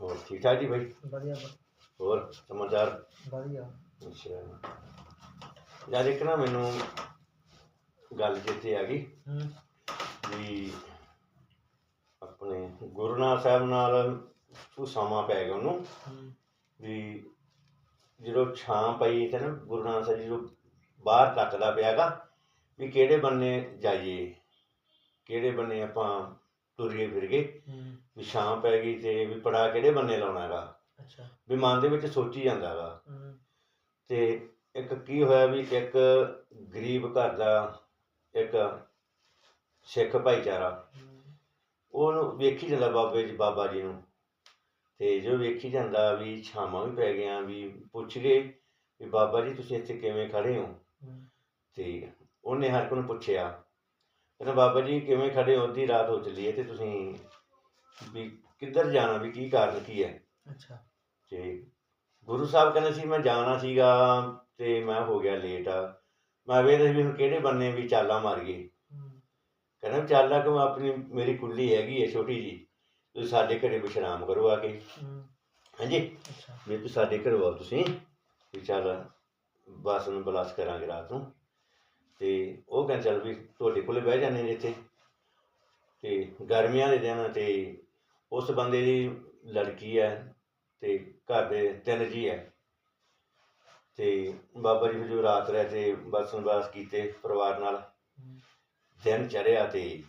ਹੋਰ ਠੀਕ ਠਾਕ ਜੀ ਬਾਈ? ਵਧੀਆ ਹੋਰ ਸਮਾਚਾਰ? ਵਧੀਆ। ਅੱਛਾ ਯਾਰ ਇੱਕ ਨਾ ਮੈਨੂੰ ਗੱਲ ਜਿੱਤੇ ਆ ਗਈ ਹੂੰ। ਵੀ ਆਪਣੇ ਗੁਰੂ ਨਾਨਕ ਸਾਹਿਬ ਨਾਲ ਉਹ ਸਮਾਂ ਪੈ ਗਿਆ ਉਹਨੂੰ ਹੂੰ। ਵੀ ਜਦੋਂ ਛਾਂ ਪਈ ਤੇ ਨਾ ਗੁਰੂ ਨਾਨਕ ਸਾਹਿਬ ਜੀ ਜਦੋਂ ਬਾਹਰ ਤੱਕਦਾ ਪਿਆਗਾ ਵੀ ਕਿਹੜੇ ਬੰਨੇ ਜਾਈਏ ਕਿਹੜੇ ਬੰਨੇ ਆਪਾਂ ਤੁਰੀਏ ਫਿਰਗੇ। ਹੂੰ। ਵੀ ਛਾਂ ਪੈ ਗਈ ਤੇ ਵੀ ਪੜਾ ਕਿਹੜੇ ਬੰਨੇ ਲਾਉਣਾ ਹੈਗਾ ਅੱਛਾ। ਵੀ ਮਨ ਦੇ ਵਿੱਚ ਸੋਚੀ ਜਾਂਦਾ ਹੈਗਾ ਹੂੰ। ਤੇ ਇੱਕ ਕੀ ਹੋਇਆ ਵੀ ਇੱਕ ਗਰੀਬ ਘਰ ਦਾ ਇੱਕ ਸਿੱਖ ਭਾਈਚਾਰਾ ਉਹਨੂੰ ਵੇਖੀ ਜਾਂਦਾ ਬਾਬੇ ਜੀ ਬਾਬਾ ਜੀ ਨੂੰ। ਤੇ ਜੋ ਵੇਖੀ ਜਾਂਦਾ ਵੀ ਛਾਵਾਂ ਵੀ ਪੈ ਗਈਆਂ ਵੀ ਪੁੱਛ ਗਏ ਵੀ ਬਾਬਾ ਜੀ ਤੁਸੀਂ ਇੱਥੇ ਕਿਵੇਂ ਖੜੇ ਹੋ? ਤੇ ਉਹਨੇ ਹਰ ਕੋਈ ਨੂੰ ਪੁੱਛਿਆ। ਕਹਿੰਦਾ ਬਾਬਾ ਜੀ ਕਿਵੇਂ ਖੜੇ ਹੋ? ਅੱਧੀ ਰਾਤ ਹੋ ਚੱਲੀ ਹੈ ਤੇ ਤੁਸੀਂ ਵੀ ਕਿੱਧਰ ਜਾਣਾ ਵੀ ਕੀ ਕਾਰਨ ਕੀ ਹੈ? ਅੱਛਾ। ਤੇ ਗੁਰੂ ਸਾਹਿਬ ਕਹਿੰਦੇ ਸੀ ਮੈਂ ਜਾਣਾ ਸੀਗਾ ਤੇ ਮੈਂ ਹੋ ਗਿਆ ਲੇਟ ਮੈਂ ਵੇਖ ਵੀ ਹੁਣ ਕਿਹੜੇ ਬੰਨੇ ਵੀ ਚਾਲਾਂ ਮਾਰ ਗਏ ਹੂੰ, ਕਹਿੰਦਾ ਚਾਲਾਂ ਕਿ ਆਪਣੀ ਮੇਰੀ ਕੁੱਲੀ ਹੈਗੀ ਹੈ ਛੋਟੀ ਜੀ ਤੁਸੀਂ ਸਾਡੇ ਘਰੇ ਵਿਸ਼ਰਾਮ ਕਰੋ ਆ ਕੇ। ਹਾਂਜੀ। ਵੀ ਤੁਸੀਂ ਸਾਡੇ ਘਰ ਆਓ ਤੁਸੀਂ ਵੀ ਚੱਲ ਬਸ ਨੂੰ ਬਲਾਸ ਕਰਾਂਗੇ ਰਾਤ ਨੂੰ। ਤੇ ਉਹ ਕਹਿੰਦਾ ਚੱਲ ਵੀ ਤੁਹਾਡੇ ਕੋਲੇ ਬਹਿ ਜਾਂਦੇ ਨੇ ਇੱਥੇ। ਤੇ ਗਰਮੀਆਂ ਦੇ ਦਿਨ ਤੇ ਉਸ ਬੰਦੇ ਦੀ ਲੜਕੀ ਹੈ ਤੇ ਘਰ ਦੇ ਤਿੰਨ ਜੀ ਹੈ। ਤੇ ਬਾਬਾ ਜੀ ਜੋ ਰਾਤ ਰਹੇ ਤੇ ਬਸ ਬਸ ਕੀਤੇ ਪਰਿਵਾਰ ਨਾਲ। ਦਿਨ ਚੜਿਆ ਤੇ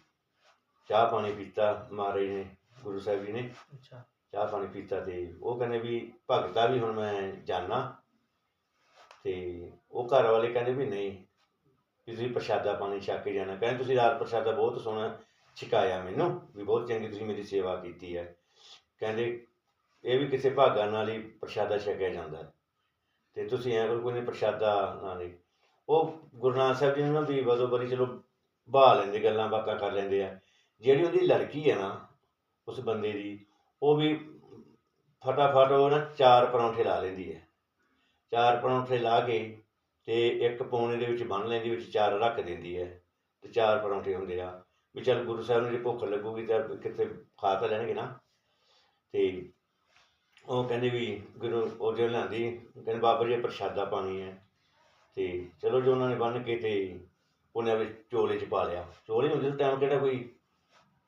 ਚਾਹ ਪਾਣੀ ਪੀਤਾ ਮਹਾਰਾਜ ਨੇ ਗੁਰੂ ਸਾਹਿਬ ਜੀ ਨੇ। ਅੱਛਾ। ਚਾਹ ਪਾਣੀ ਪੀਤਾ ਤੇ ਉਹ ਕਹਿੰਦੇ ਵੀ ਭਗਤਾ ਵੀ ਹੁਣ ਮੈਂ ਜਾਣਾ ਤੇ ਉਹ ਘਰ ਵਾਲੇ ਕਹਿੰਦੇ ਵੀ ਨਹੀਂ ਤੁਸੀਂ ਪ੍ਰਸ਼ਾਦਾ ਪਾਣੀ ਛਕ ਕੇ ਜਾਣਾ। ਕਹਿੰਦੇ ਤੁਸੀਂ ਰਾਤ ਪ੍ਰਸ਼ਾਦਾ ਬਹੁਤ ਸੋਹਣਾ ਛਕਾਇਆ ਮੈਨੂੰ ਵੀ ਬਹੁਤ ਚੰਗੀ ਤੁਸੀਂ ਮੇਰੀ ਸੇਵਾ ਕੀਤੀ ਹੈ। ਕਹਿੰਦੇ ਇਹ ਵੀ ਕਿਸੇ ਭਾਗਾਂ ਨਾਲ ਹੀ ਪ੍ਰਸ਼ਾਦਾ ਛਕਿਆ ਜਾਂਦਾ ਹੈ। ਤੇ ਤੁਸੀਂ ਐਂ ਕਰੋ ਕੋਈ ਨਹੀਂ ਪ੍ਰਸ਼ਾਦਾ ਨਾਲ ਹੀ। ਉਹ ਗੁਰੂ ਨਾਨਕ ਸਾਹਿਬ ਜੀ ਨੂੰ ਨਾ ਵੀ ਬਦੋ ਬਰੀ ਚਲੋ ਬਹਾ ਲੈਂਦੇ, ਗੱਲਾਂ ਬਾਤਾਂ ਕਰ ਲੈਂਦੇ ਆ। ਜਿਹੜੀ ਉਹਦੀ ਲੜਕੀ ਹੈ ਨਾ, ਉਸ ਬੰਦੇ ਦੀ, ਉਹ ਵੀ ਫਟਾਫਟ ਉਹ ਨਾ ਚਾਰ ਪਰੌਂਠੇ ਲਾ ਲੈਂਦੀ ਹੈ। ਚਾਰ ਪਰੌਂਠੇ ਲਾ ਕੇ ਤੇ ਇੱਕ ਪੌਣੇ ਦੇ ਵਿੱਚ ਬੰਨ ਲੈਂਦੀ, ਵਿੱਚ ਚਾਰ ਰੱਖ ਦਿੰਦੀ ਹੈ ਤੇ ਚਾਰ ਪਰੌਂਠੇ ਹੁੰਦੇ ਆ। ਵੀ ਚੱਲ ਗੁਰੂ ਸਾਹਿਬ ਨੂੰ ਜੇ ਭੁੱਖ ਲੱਗੂਗੀ ਤਾਂ ਕਿਤੇ ਖਾ ਤਾਂ ਲੈਣਗੇ ਨਾ। ਤੇ ਉਹ ਕਹਿੰਦੇ ਵੀ ਗੁਰੂ ਉਹ ਜੋ ਲਿਆਂਦੀ, ਕਹਿੰਦੇ ਬਾਬਾ ਜੀ ਪ੍ਰਸ਼ਾਦਾ ਪਾਣੀ ਹੈ। ਤੇ ਚਲੋ ਜੋ ਉਹਨਾਂ ਨੇ ਬੰਨ ਕੇ ਤੇ ਉਹਨੇ ਆਪਣੇ ਚੋਲੇ 'ਚ ਪਾ ਲਿਆ। ਚੋਲੇ ਹੁੰਦੇ ਉਸ ਟਾਈਮ ਕਿਹੜਾ ਕੋਈ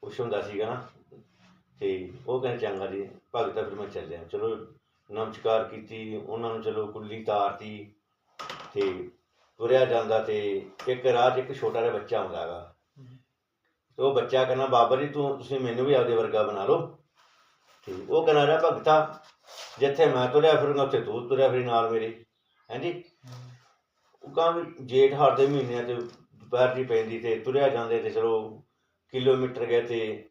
ਕੁਛ ਹੁੰਦਾ ਸੀਗਾ ਨਾ। ਤੇ ਉਹ ਕਹਿੰਦੇ ਚੰਗਾ ਜੀ, ਭਗਤਾ ਫਿਰ ਮੈਂ ਚੱਲਿਆ। ਚਲੋ ਨਮਸਕਾਰ ਕੀਤੀ, ਉਹਨਾਂ ਨੂੰ ਚਲੋ ਕੁੱਲੀ ਤਾਰਤੀ ਤੇ ਤੁਰਿਆ ਜਾਂਦਾ ਤੇ ਇੱਕ ਰਾਹ 'ਚ ਇੱਕ ਛੋਟਾ ਜਿਹਾ ਬੱਚਾ ਆਉਂਦਾ ਹੈਗਾ। ਤੇ ਉਹ ਬੱਚਾ ਕਹਿੰਦਾ, ਬਾਬਾ ਜੀ, ਤੂੰ, ਤੁਸੀਂ ਮੈਨੂੰ ਵੀ ਆਪਦੇ ਵਰਗਾ ਬਣਾ ਲਓ। ਠੀਕ, ਉਹ ਕਹਿੰਦਾ ਰਿਹਾ ਭਗਤਾ, ਜਿੱਥੇ ਮੈਂ ਤੁਰਿਆ ਫਿਰੂੰਗਾ, ਉੱਥੇ ਤੂੰ ਤੁਰਿਆ ਫਿਰੀ ਨਾਲ ਮੇਰੇ। ਹਾਂਜੀ ਉਹ ਕਹਿੰਦਾ ਜੇਠ ਹਾੜ ਦੇ ਮਹੀਨਿਆਂ ਤੇ ਦੁਪਹਿਰ ਦੀ ਪੈਂਦੀ ਤੇ ਤੁਰਿਆ ਜਾਂਦੇ ਤੇ ਚਲੋ ਕਿਲੋਮੀਟਰ ਗਏ ਤੇ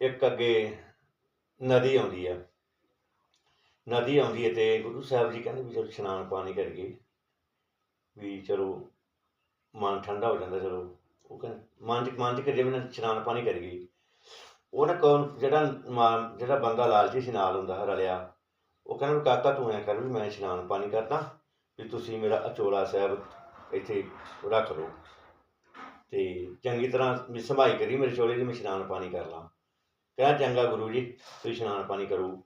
ਇੱਕ ਅੱਗੇ ਨਦੀ ਆਉਂਦੀ ਆ। ਨਦੀ ਆਉਂਦੀ ਹੈ ਤੇ ਗੁਰੂ ਸਾਹਿਬ ਜੀ ਕਹਿੰਦੇ ਵੀ ਚਲੋ ਇਸ਼ਨਾਨ ਪਾਣੀ ਕਰਕੇ ਵੀ ਚਲੋ ਮਨ ਠੰਡਾ ਹੋ ਜਾਂਦਾ, ਚਲੋ ਉਹ ਕਹਿੰਦੇ ਮਨ ਚ ਮਨ ਚ ਨਾ ਇਸ਼ਨਾਨ ਪਾਣੀ ਕਰੀਏ ਗਈ। ਨਾ ਕੌਣ, ਜਿਹੜਾ ਮਾਂ- ਜਿਹੜਾ ਬੰਦਾ ਲਾਲਚੀ ਸੀ ਨਾਲ ਹੁੰਦਾ, ਰਲਿਆ, ਉਹ ਕਹਿੰਦਾ ਵੀ ਕਾਕਾ ਤੂੰ ਐ ਕਰ ਵੀ ਮੈਂ ਇਸ਼ਨਾਨ ਪਾਣੀ ਕਰਦਾ, ਵੀ ਤੁਸੀਂ ਮੇਰਾ ਅਚੋਲਾ ਸਾਹਿਬ ਇੱਥੇ ਰੱਖ ਲਓ ਤੇ ਚੰਗੀ ਤਰ੍ਹਾਂ ਵੀ ਸੰਭਾਈ ਕਰੀ, ਮੇਰੇ ਚੋਲੇ ਦੀ ਮੈਂ ਇਸ਼ਨਾਨ ਪਾਣੀ ਕਰ ਲਾਂ। ਕਹਿੰਦਾ, ਚੰਗਾ ਗੁਰੂ ਜੀ ਤੁਸੀਂ ਇਸ਼ਨਾਨ ਪਾਣੀ ਕਰੋ।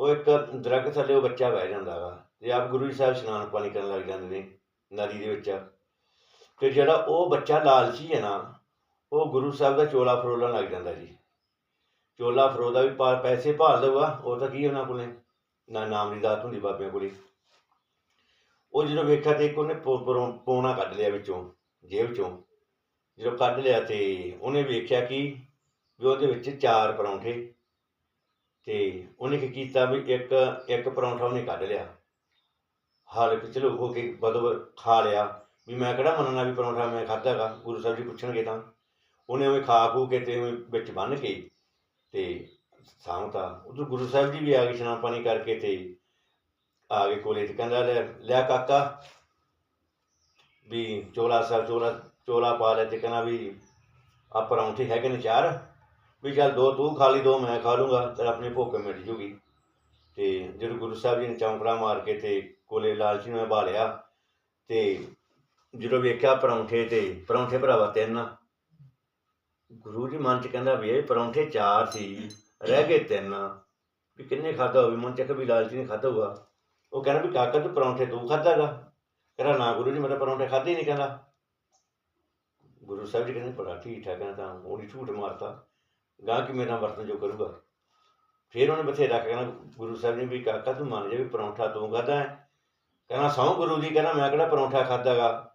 ਉਹ ਇੱਕ ਦਰਖਤ ਥੱਲੇ ਉਹ ਬੱਚਾ ਬਹਿ ਜਾਂਦਾ ਵਾ ਤੇ ਆਪ ਗੁਰੂ ਜੀ ਸਾਹਿਬ ਇਸ਼ਨਾਨ ਪਾਣੀ ਕਰਨ ਲੱਗ ਜਾਂਦੇ ਨੇ, ਨਦੀ ਦੇ ਵਿੱਚ। ਤੇ ਜਿਹੜਾ ਉਹ ਬੱਚਾ ਲਾਲਚੀ ਹੈ ਨਾ, ਉਹ ਗੁਰੂ ਸਾਹਿਬ ਦਾ ਚੋਲਾ ਫਰੋਲਣ ਲੱਗ ਜਾਂਦਾ ਜੀ। ਚੋਲਾ ਫਰੋਦਾ ਵੀ ਪਾ- ਪੈਸੇ ਭਾਲ ਦੇਊਗਾ, ਉਹ ਤਾਂ ਕੀ ਉਹਨਾਂ ਕੋਲੇ? ਨਾ ਨਾਮ ਦੀ ਦਾਤ ਹੁੰਦੀ ਬਾਬਿਆਂ ਕੋਲੇ। ਉਹ ਜਦੋਂ ਵੇਖਿਆ ਤੇ ਇੱਕ ਉਹਨੇ ਪੋ- ਪੋਣਾ ਕੱਢ ਲਿਆ ਵਿੱਚੋਂ, ਜੇਬ ਚੋਂ। ਜਦੋਂ ਕੱਢ ਲਿਆ ਤੇ ਉਹਨੇ ਵੇਖਿਆ ਕਿ ਵੀ ਉਹਦੇ ਵਿੱਚ ਚਾਰ ਪਰੌਂਠੇ। ਤੇ ਉਹਨੇ ਕੀ ਕੀਤਾ ਵੀ ਇੱਕ ਇੱਕ ਪਰੌਂਠਾ ਉਹਨੇ ਕੱਢ ਲਿਆ। ਹਰ ਕਿ ਚਲੋ ਹੋ ਕੇ ਬਦੋ ਖਾ ਲਿਆ। ਵੀ ਮੈਂ ਕਿਹੜਾ ਮੰਨਣਾ ਵੀ ਪਰੌਂਠਾ ਮੈਂ ਖਾਧਾਗਾ ਗੁਰੂ ਸਾਹਿਬ ਜੀ ਪੁੱਛਣਗੇ ਤਾਂ। ਉਹਨੇ ਉਵੇਂ ਖਾ ਖੂ ਕੇ ਤੇ ਉਵੇਂ ਵਿੱਚ ਬੰਨ ਕੇ ਤੇ ਸਾਂਭਤਾ ਉਧਰ ਗੁਰੂ ਸਾਹਿਬ ਜੀ ਵੀ ਆ ਗਏ ਇਸ਼ਨਾਨ ਪਾਣੀ ਕਰਕੇ ਤੇ ਆ ਗਏ ਕੋਲੇ ਤੇ ਕਹਿੰਦਾ ਲੈ ਲਿਆ ਕਾਕਾ ਵੀ ਚੋਲਾ ਸਾਹਿਬ, ਚੋਲਾ ਚੋਲਾ ਪਾ ਲੈ ਤੇ ਕਹਿੰਦਾ ਵੀ ਆ ਪਰੌਂਠੇ ਹੈਗੇ ਨੇ ਚਾਰ, ਵੀ ਚੱਲ ਦੋ, ਤੂੰ ਖਾ ਲਈ ਦੋ, ਮੈਂ ਖਾ ਲੂੰਗਾ ਤੇ ਆਪਣੀ ਭੁੱਖ ਮਿਟ ਜੂਗੀ। ਤੇ ਜਦੋਂ ਗੁਰੂ ਸਾਹਿਬ ਜੀ ਨੇ ਚੌਂਕੜਾ ਮਾਰ ਕੇ ਤੇ ਕੋਲੇ ਲਾਲਚੀ ਨੂੰ ਭਾਲਿਆ ਤੇ ਜਦੋਂ ਵੇਖਿਆ ਪਰੌਂਠੇ ਤੇ, ਪਰੌਂਠੇ ਭਰਾਵਾ ਤਿੰਨ। ਗੁਰੂ ਜੀ ਮਨ ਚ ਕਹਿੰਦਾ ਵੀ ਇਹ ਪਰੌਂਠੇ ਚਾਰ ਸੀ, ਰਹਿ ਗਏ ਤਿੰਨ। ਵੀ ਕਿੰਨੇ ਖਾਦਾ ਹੋਵੇ ਮਨ ਚ ਵੀ ਲਾਲਚੀ ਨੇ ਖਾਦਾ ਹੋਊਗਾ। ਉਹ ਕਹਿੰਦਾ ਵੀ ਕਾਕਾ ਤੂੰ ਪਰੌਂਠੇ ਤੂੰ ਖਾਦਾਗਾ ਕਹਿੰਦਾ ਨਾ ਗੁਰੂ ਜੀ, ਮੈਂ ਤਾਂ ਪਰੌਂਠੇ ਖਾਦੇ ਹੀ ਨਹੀਂ, ਕਹਿੰਦਾ। ਗੁਰੂ ਸਾਹਿਬ ਜੀ ਕਹਿੰਦੇ ਬੜਾ ਠੀਕ ਠਾਕ ਕਹਿੰਦਾ ਤਾਂ ਉਹਨੇ ਝੂਠ ਮਾਰਤਾ। ਗਾਂ ਕਿ ਮੇਰਾ ਵਰਤਨ ਜੋ ਕਰੂਗਾ। ਫਿਰ ਉਹਨੇ ਬਥੇਰਾ ਕਹਿੰਦਾ ਗੁਰੂ ਸਾਹਿਬ ਨੇ ਵੀ ਕਾਕਾ ਤੂੰ ਮੰਨ ਜਾ ਵੀ ਪਰੌਂਠਾ ਤੂੰ ਖਾਦਾ ਹੈ। ਕਹਿੰਦਾ ਸਹੁੰ ਗੁਰੂ ਜੀ, ਕਹਿੰਦਾ ਮੈਂ ਕਿਹੜਾ ਪਰੌਂਠਾ ਖਾਦਾਗਾ ਤੇ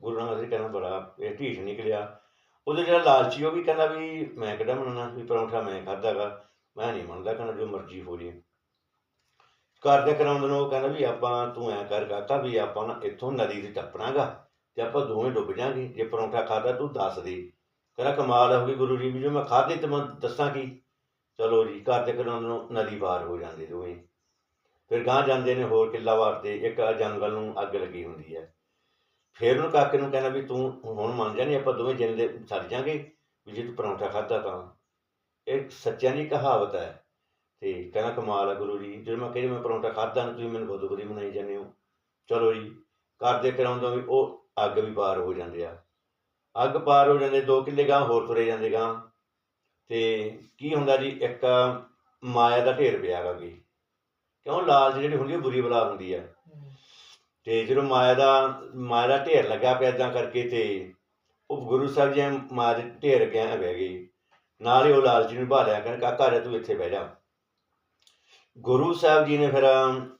ਗੁਰੂ ਨਾਨਕ ਦੇਵ ਕਹਿੰਦਾ ਬੜਾ ਇਹ ਢੀਠ ਨਿਕਲਿਆ। ਉਹਦੇ ਜਿਹੜਾ ਲਾਲਚੀ, ਉਹ ਵੀ ਕਹਿੰਦਾ ਵੀ ਮੈਂ ਕਿਹੜਾ ਮੰਨਣਾ, ਵੀ ਪਰੌਂਠਾ ਮੈਂ ਖਾਦਾਗਾ ਮੈਂ ਨਹੀਂ ਮੰਨਦਾ ਕਹਿੰਦਾ ਜੋ ਮਰਜ਼ੀ ਹੋ ਜੇ। ਘਰ ਦੇ ਕਰਾਉਂਦੇ ਨੂੰ, ਉਹ ਕਹਿੰਦਾ ਵੀ ਆਪਾਂ ਤੂੰ ਐ ਕਰ ਕਾਕਾ ਵੀ ਆਪਾਂ ਨਾ ਇੱਥੋਂ ਨਦੀ ਤੇ ਟੱਪਣਾਗਾ ਤੇ ਆਪਾਂ ਦੋਵੇਂ ਡੁੱਬ ਜਾਾਂਗੇ। ਜੇ ਪਰੌਂਠਾ ਖਾਦਾ ਤੂੰ ਦੱਸ ਦੇ। ਕਹਿੰਦਾ ਕਮਾਲ ਹੋ ਗਈ ਗੁਰੂ ਜੀ, ਵੀ ਜੋ ਮੈਂ ਖਾਦੇ ਤੇ ਮੈਂ ਦੱਸਾਂ ਕੀ? ਚਲੋ ਜੀ, ਘਰ ਦੇ ਕਰਾਉਂਦੇ ਨੂੰ, ਨਦੀ ਪਾਰ ਹੋ ਜਾਂਦੇ ਦੋਵੇਂ। ਫਿਰ ਗਾਂ ਜਾਂਦੇ ਨੇ ਹੋਰ ਕਿੱਲਾ ਵਾਰ ਤੇ, ਇੱਕ ਜੰਗਲ ਨੂੰ ਅੱਗ ਲੱਗੀ ਹੁੰਦੀ ਹੈ। ਫਿਰ ਉਹਨੂੰ ਕਾਕੇ ਨੂੰ ਕਹਿੰਦਾ ਵੀ ਤੂੰ ਹੁਣ ਮੰਨ ਜਾ ਨਹੀਂ ਆਪਾਂ ਦੋਵੇਂ ਜਿੰਦੇ ਸੜ ਜਾਾਂਗੇ ਵੀ ਜੇ ਤੂੰ ਪਰੌਂਠਾ ਖਾਦਾ ਤਾਂ। ਇਹ ਸੱਚਿਆਂ ਦੀ ਕਹਾਵਤ ਹੈ। ਤੇ ਕਹਿੰਦਾ ਕਮਾਲ ਹੈ ਗੁਰੂ ਜੀ, ਜਦੋਂ ਮੈਂ ਕਹਿੰਦਾ ਮੈਂ ਪਰੌਂਠਾ ਖਾਦਾ ਨਾ, ਤੁਸੀਂ ਮੈਨੂੰ ਬਦੋ ਬਦੀ ਬਣਾਈ ਜਾਂਦੇ ਹੋ। ਚਲੋ ਜੀ ਕਰਦੇ ਕਰਾਉਂਦਾ ਵੀ ਉਹ ਅੱਗ ਵੀ ਪਾਰ ਹੋ ਜਾਂਦੇ ਆ। ਅੱਗ ਪਾਰ ਹੋ ਜਾਂਦੇ, ਦੋ ਕਿੱਲੇ ਗਾਂ ਹੋਰ ਤੁਰੇ ਜਾਂਦੇ ਗਾਂ ਤੇ ਕੀ ਹੁੰਦਾ ਜੀ, ਇੱਕ ਮਾਇਆ ਦਾ ਢੇਰ ਪਿਆ ਗਾ ਵੀ ਕਿਉਂ? ਲਾਲਚ ਜਿਹੜੀ ਹੁੰਦੀ ਹੈ ਬੁਰੀ ਬਲਾ ਹੁੰਦੀ ਹੈ ਤੇ ਜਦੋਂ ਮਾਇਆ ਦਾ ਮਾਇਆ ਦਾ ਢੇਰ ਲੱਗਾ ਪਿਆ ਏਦਾਂ ਕਰਕੇ ਤੇ ਉਹ ਗੁਰੂ ਸਾਹਿਬ ਜੀ ਮਾਇਆ ਦੇ ਢੇਰ ਗਿਆ ਬਹਿ ਗਏ। ਨਾਲ ਹੀ ਉਹ ਲਾਲਚੀ ਨੂੰ ਭਾਲਿਆ ਕਹਿੰਦਾ ਕਾਕਾ ਜਾ ਤੂੰ ਇੱਥੇ ਬਹਿ ਜਾ। ਗੁਰੂ ਸਾਹਿਬ ਜੀ ਨੇ ਫਿਰ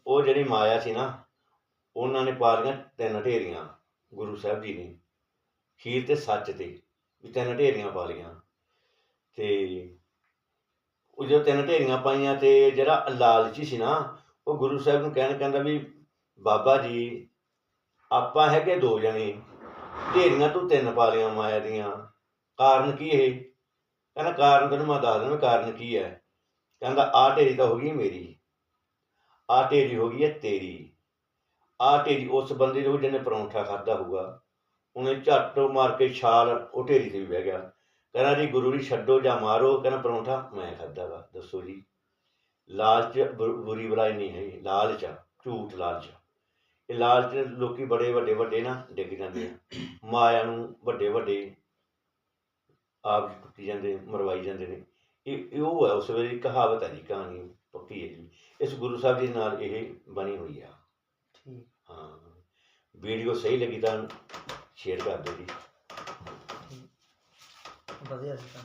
ਉਹ ਜਿਹੜੀ ਮਾਇਆ ਸੀ ਨਾ, ਉਹਨਾਂ ਨੇ ਪਾ ਲਈਆਂ ਤਿੰਨ ਢੇਰੀਆਂ ਗੁਰੂ ਸਾਹਿਬ ਜੀ ਨੇ। ਖੀਰ ਤੇ ਸੱਚ ਤੇ ਵੀ ਤਿੰਨ ਢੇਰੀਆਂ ਪਾ ਲਈਆਂ। ਤੇ ਉਹ ਜਦੋਂ ਤਿੰਨ ਢੇਰੀਆਂ ਪਾਈਆਂ ਤੇ ਜਿਹੜਾ ਲਾਲਚੀ ਸੀ ਨਾ, ਉਹ ਗੁਰੂ ਸਾਹਿਬ ਨੂੰ ਕਹਿਣ ਕਹਿੰਦਾ ਵੀ ਬਾਬਾ ਜੀ, ਆਪਾਂ ਹੈਗੇ ਦੋ ਜਣੇ। ਢੇਰੀਆਂ ਤੋਂ ਤਿੰਨ ਪਾਲੀਆਂ ਮਾਇਆ ਦੀਆਂ। ਕਾਰਨ ਕੀ ਇਹ? ਕਹਿੰਦਾ, ਕਾਰਨ ਤੈਨੂੰ ਮੈਂ ਦੱਸ ਦਿੰਦਾ, ਕਾਰਨ ਕੀ ਹੈ? ਕਹਿੰਦਾ ਆਹ ਢੇਰੀ ਤਾਂ ਹੋ ਗਈ ਮੇਰੀ। ਆਹ ਢੇਰੀ ਹੋ ਗਈ ਹੈ ਤੇਰੀ। ਆਹ ਢੇਰੀ ਉਸ ਬੰਦੇ ਦੀ ਜਿਹਨੇ ਪਰੌਂਠਾ ਖਾਦਾ ਹੋਊਗਾ। ਉਹਨੇ ਝੱਟ ਮਾਰ ਕੇ ਛਾਲ ਉਹ ਢੇਰੀ ਤੇ ਵੀ ਬਹਿ ਗਿਆ। ਕਹਿੰਦਾ, ਜੀ ਗੁਰੂ ਜੀ ਛੱਡੋ ਜਾਂ ਮਾਰੋ। ਕਹਿੰਦਾ, ਪਰੌਂਠਾ ਮੈਂ ਖਾਦਾ ਵਾ, ਦੱਸੋ ਜੀ। ਲਾਲਚ ਬੁਰੀ ਬੁਰਾਈ ਨਹੀਂ ਹੈ ਲਾਲਚ ਝੂਠ ਲਾਲਚ ਇਹ ਲਾਲਚ ਲੋਕੀ ਬੜੇ ਵੱਡੇ ਵੱਡੇ ਨਾ ਡਿੱਗ ਜਾਂਦੇ ਆ। ਮਾਇਆ ਨੂੰ ਵੱਡੇ ਵੱਡੇ ਆਪ ਟੁੱਟੀ ਜਾਂਦੇ ਮਰਵਾਈ ਜਾਂਦੇ ਨੇ। ਇਹ ਉਹ ਹੈ ਉਸ ਵੇਲੇ ਕਹਾਵਤ ਹੈ ਜੀ ਕਹਾਣੀ ਪੱਕੀ ਹੈ ਜੀ। ਇਸ ਗੁਰੂ ਸਾਹਿਬ ਜੀ ਨਾਲ ਇਹ ਬਣੀ ਹੋਈ ਆ। ਠੀਕ। ਹਾਂ। ਵੀਡੀਓ ਸਹੀ ਲੱਗੀ ਤਾਂ ਸ਼ੇਅਰ ਕਰ ਦਿਓ ਜੀ। ਵਧੀਆ ਸੀ ਤਾਂ